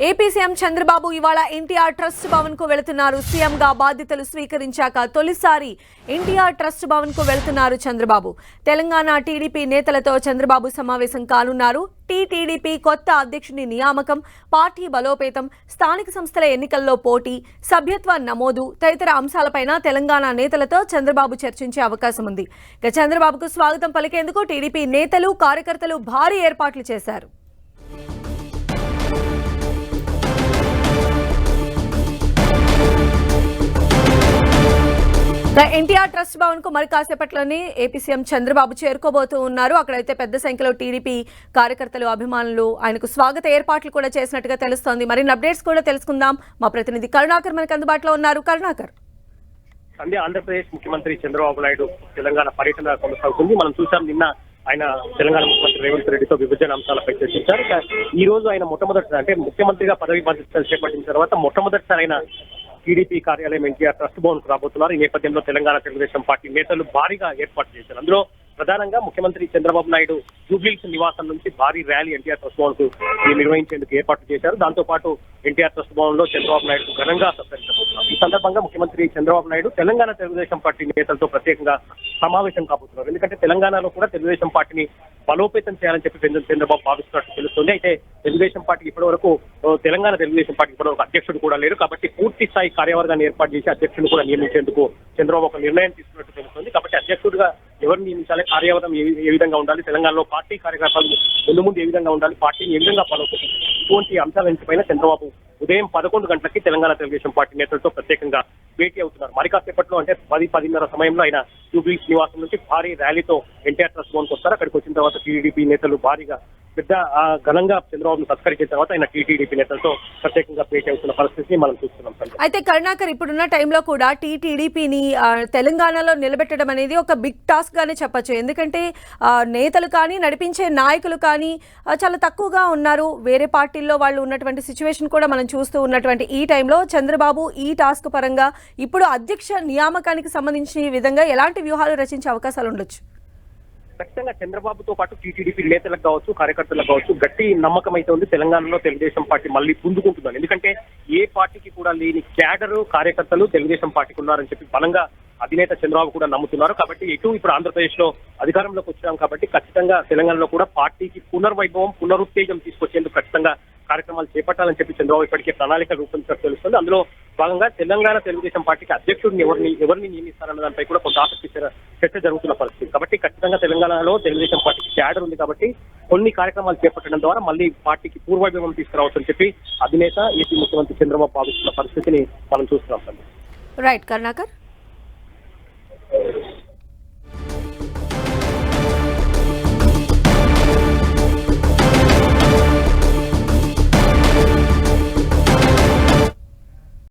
AP CM Chandrababu ఇవాళ NTR trust భవన్కు వెళుతున్నారు. సీఎంగా బాధ్యతలు స్వీకరించాక తొలిసారి ఎన్టీఆర్ ట్రస్ట్ భవన్కు వెళుతున్నారు చంద్రబాబు. తెలంగాణ టీడీపీ నేతలతో చంద్రబాబు సమావేశం కానున్నారు. టీటీడీపీ కొత్త అధ్యక్షుని నియామకం పార్టీ బలోపేతం స్థానిక సంస్థల ఎన్నికల్లో పోటీ సభ్యత్వ నమోదు తదితర అంశాలపైన తెలంగాణ నేతలతో చంద్రబాబు చర్చించే అవకాశం ఉంది. ఇక చంద్రబాబుకు స్వాగతం పలికేందుకు టీడీపీ నేతలు కార్యకర్తలు భారీ ఏర్పాట్లు చేశారు. ఎన్టీఆర్ ట్రస్ట్ భవన్కు మరి కాసేపట్లోనే ఏపీ సీఎం చంద్రబాబు చేరుకోబోతూ ఉన్నారు. అక్కడైతే పెద్ద సంఖ్యలో టీడీపీ కార్యకర్తలు అభిమానులు ఆయనకు స్వాగత ఏర్పాట్లు కూడా చేసినట్టుగా తెలుస్తోంది. మరిన్ని అప్డేట్స్ కూడా తెలుసుకుందాం. మా ప్రతినిధి కరుణాకర్ మనకు అందుబాటులో ఉన్నారు. కరుణాకర్. ఆంధ్రప్రదేశ్ ముఖ్యమంత్రి చంద్రబాబు నాయుడు తెలంగాణ పర్యటన కొనసాగుతుంది. మనం చూసాం నిన్న ఆయన తెలంగాణ ముఖ్యమంత్రి రేవంత్ రెడ్డితో విభజన అంశాలపై చర్చించారు. ఈ రోజు ఆయన మొట్టమొదటిసారి అంటే ముఖ్యమంత్రిగా పదవి బాధ్యతలు చేపట్టిన తర్వాత మొట్టమొదటిసారి ఆయన టీడీపీ కార్యాలయం ఎన్టీఆర్ ట్రస్ట్ భవన్ రాబోతున్నారు. ఈ నేపథ్యంలో తెలంగాణ తెలుగుదేశం పార్టీ నేతలు భారీగా ఏర్పాటు చేశారు. అందులో ప్రధానంగా ముఖ్యమంత్రి చంద్రబాబు నాయుడు జూబ్లీస్ నివాసం నుంచి భారీ ర్యాలీ ఎన్టీఆర్ ట్రస్ట్ భవన్కు నిర్వహించేందుకు ఏర్పాట్లు చేశారు. దాంతో పాటు ఎన్టీఆర్ ట్రస్ట్ భవన్లో చంద్రబాబు నాయుడు ఘనంగా సత్కరించబోతున్నారు. ఈ సందర్భంగా ముఖ్యమంత్రి చంద్రబాబు నాయుడు తెలంగాణ తెలుగుదేశం పార్టీ నేతలతో ప్రత్యేకంగా సమావేశం కాబోతున్నారు. ఎందుకంటే తెలంగాణలో కూడా తెలుగుదేశం పార్టీని బలోపేతం చేయాలని చెప్పి చంద్రబాబు భావిస్తున్నట్టు తెలుస్తుంది. అయితే తెలుగుదేశం పార్టీకి ఇప్పటి వరకు తెలంగాణ తెలుగుదేశం పార్టీ ఇప్పటి వరకు అధ్యక్షుడు కూడా లేరు. కాబట్టి పూర్తి స్థాయి కార్యవర్గాన్ని ఏర్పాటు చేసి అధ్యక్షుడు కూడా నియమించేందుకు చంద్రబాబు ఒక నిర్ణయం తీసుకున్నట్టు తెలుస్తుంది. కాబట్టి అధ్యక్షుడిగా ఎవరు నియమించాలి కార్యవర్గం ఏ విధంగా ఉండాలి తెలంగాణలో పార్టీ కార్యకర్తలు ముందు ముందు ఏ విధంగా ఉండాలి పార్టీని ఏ విధంగా బలోపేతం ఇటువంటి అంశాలన్నింటిపైన చంద్రబాబు ఉదయం పదకొండు గంటలకి తెలంగాణ తెలుగుదేశం పార్టీ నేతలతో ప్రత్యేకంగా భేటీ అవుతున్నారు. మరి కాసేపట్లో అంటే పది పదిన్నర సమయంలో ఆయన జూబ్లీ నివాసం నుంచి భారీ ర్యాలీతో ఎన్టీఆర్ ట్రస్ట్ భవన్కి వస్తారు. అక్కడికి వచ్చిన తర్వాత టీడీపీ నేతలు భారీగా పెద్ద ఘనంగా చంద్రబాబును సత్కరించిన తర్వాత ఆయన టీటీడీపీ నేతలతో ప్రత్యేకంగా భేటీ అవుతున్న పరిస్థితిని మనం చూస్తున్నాం అయితే కరుణాకర్ ఇప్పుడున్న టైంలో కూడా టీటీడీపీని తెలంగాణలో నిలబెట్టడం అనేది ఒక బిగ్ టాస్క్ గానే చెప్పొచ్చు. ఎందుకంటే నేతలు కానీ నడిపించే నాయకులు కానీ చాలా తక్కువగా ఉన్నారు. వేరే పార్టీల్లో వాళ్ళు ఉన్నటువంటి సిచ్యువేషన్ కూడా మనం చూస్తూ ఉన్నటువంటి ఈ టైంలో చంద్రబాబు ఈ టాస్క్ పరంగా ఇప్పుడు అధ్యక్ష నియామకానికి సంబంధించిన విధంగా ఎలాంటి వ్యూహాలు రచించే అవకాశాలు ఉండొచ్చు? ఖచ్చితంగా చంద్రబాబుతో పాటు టీటీడీపీ నేతలకు కావచ్చు కార్యకర్తలకు కావచ్చు గట్టి నమ్మకం అయితే ఉంది. తెలంగాణలో తెలుగుదేశం పార్టీ మళ్ళీ పుంజుకుంటుందని. ఎందుకంటే ఏ పార్టీకి కూడా లేని క్యాడర్ కార్యకర్తలు తెలుగుదేశం పార్టీకి ఉన్నారని చెప్పి బలంగా అధినేత చంద్రబాబు కూడా నమ్ముతున్నారు. కాబట్టి ఎటు ఇప్పుడు ఆంధ్రప్రదేశ్లో అధికారంలోకి వచ్చాం కాబట్టి ఖచ్చితంగా తెలంగాణలో కూడా పార్టీకి పునర్వైభవం పునరుత్తేజం తీసుకొచ్చేందుకు ఖచ్చితంగా కార్యక్రమాలు చేపట్టాలని చెప్పి చంద్రబాబు ఇప్పటికే ప్రణాళిక రూపొందించారు తెలుస్తుంది. అందులో భాగంగా తెలంగాణ తెలుగుదేశం పార్టీకి అధ్యక్షుడిని ఎవరిని ఎవరిని నియమిస్తారన్న దానిపై కూడా కొంత ఆసక్తి చర్చ- జరుగుతున్న పరిస్థితి. కాబట్టి ఖచ్చితంగా తెలంగాణలో తెలుగుదేశం పార్టీకి క్యాడర్ ఉంది కాబట్టి కొన్ని కార్యక్రమాలు చేపట్టడం ద్వారా మళ్ళీ పార్టీకి పూర్వవైభవం తీసుకురావచ్చని చెప్పి అధినేత ఏపీ ముఖ్యమంత్రి చంద్రబాబు భావిస్తున్న పరిస్థితిని మనం చూస్తున్నాం. రైట్ కరుణాకర్